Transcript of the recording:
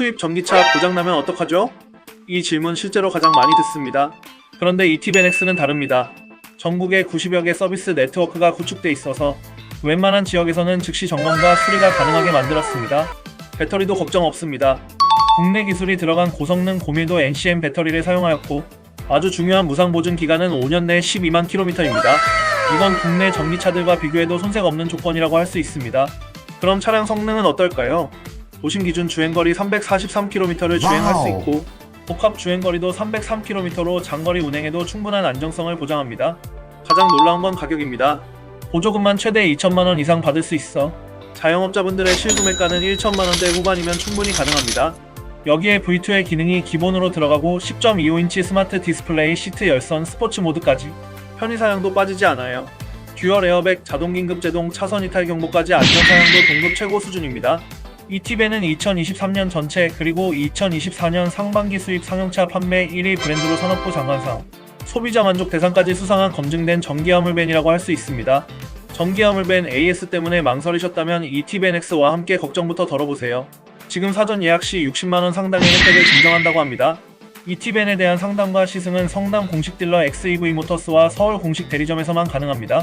수입 전기차 고장나면 어떡하죠? 이 질문 실제로 가장 많이 듣습니다. 그런데 이티벤엑스는 다릅니다. 전국에 90여 개 서비스 네트워크가 구축돼 있어서 웬만한 지역에서는 즉시 점검과 수리가 가능하게 만들었습니다. 배터리도 걱정 없습니다. 국내 기술이 들어간 고성능 고밀도 NCM 배터리를 사용하였고 아주 중요한 무상 보증 기간은 5년 내 12만 킬로미터입니다. 이건 국내 전기차들과 비교해도 손색 없는 조건이라고 할 수 있습니다. 그럼 차량 성능은 어떨까요? 도심 기준 주행거리 343km를 주행할 수. 있고 복합 주행거리도 303km로 장거리 운행에도 충분한 안정성을 보장합니다. 가장 놀라운 건 가격입니다. 보조금만 최대 2천만 원 이상 받을 수 있어 자영업자분들의 실구매가는 1천만 원대 후반이면 충분히 가능합니다. 여기에 V2의 기능이 기본으로 들어가고 10.25인치 스마트 디스플레이 시트 열선 스포츠 모드까지 편의 사양도 빠지지 않아요. 듀얼 에어백, 자동 긴급 제동, 차선 이탈 경보까지 안전 사양도 동급 최고 수준입니다. 이 팁에는 2023년 전체 그리고 2024년 상반기 수입 상용차 판매 1위 브랜드로 산업부 장관상, 소비자 만족 대상까지 수상한 검증된 전기화물밴이라고 할 수 있습니다. 전기화물밴 AS 때문에 망설이셨다면 이 팁NX와 함께 걱정부터 덜어보세요. 지금 사전 예약 시 60만원 상당의 혜택을 증정한다고 합니다. 이 팁엔에 대한 상담과 시승은 성남 공식 딜러 XEV 모터스와 서울 공식 대리점에서만 가능합니다.